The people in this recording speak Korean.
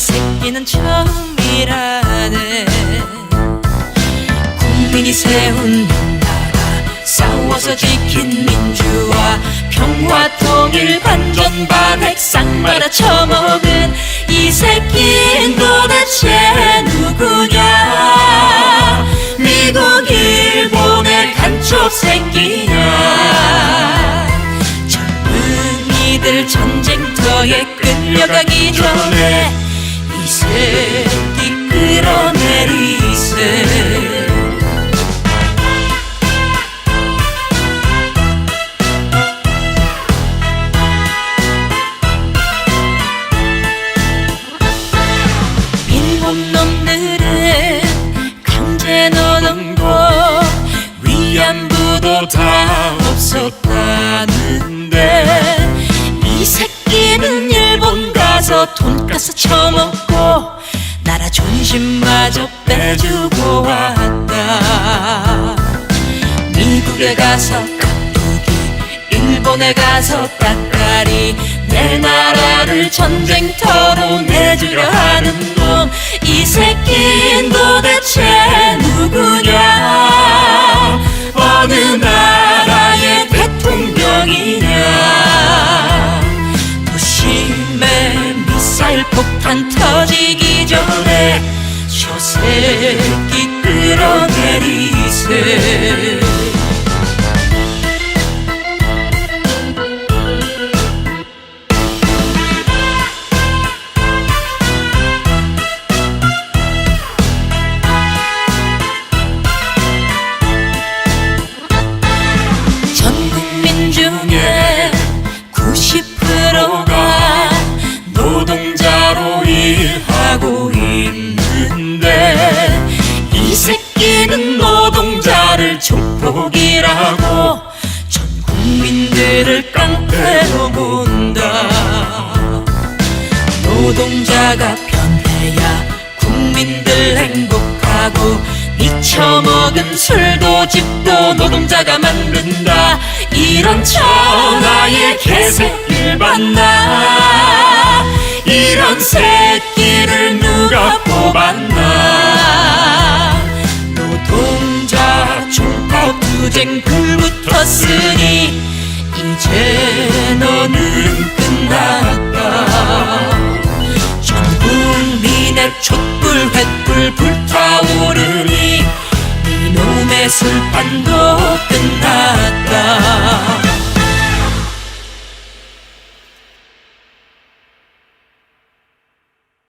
새끼는 처음이라네. 국민이 세운 나라 싸워서 지킨 민주화 평화 통일 반전 반핵 쌍말아 처먹은 이 새끼는 도대체 누구냐? 미국 일본의 간첩 새끼냐? 젊은이들 전쟁터에 끌려가기 전에 이 새끼 끌어내리세 존심마저 빼주고 왔다. 미국에 가서 깍두기 일본에 가서 따까리 내 나라를 전쟁터로 내주려 하는 놈 이 새끼는 도대체 누구냐? 어느 나라의 대통령이냐? 도심에 미사일 폭탄 터지기 새끼 끌어내리세 국민들을 깡패로 본다. 노동자가 변해야 국민들 행복하고 미쳐먹은 술도 집도 노동자가 만든다. 이런 천하의 개새끼를 봤나 이런 새끼를 누가 뽑았나. 노동자 총파 투쟁 불붙었으니 이제 너는 끝났다. 전 국민의 촛불 횃불 불타오르니 이놈의 슬판도 끝났다.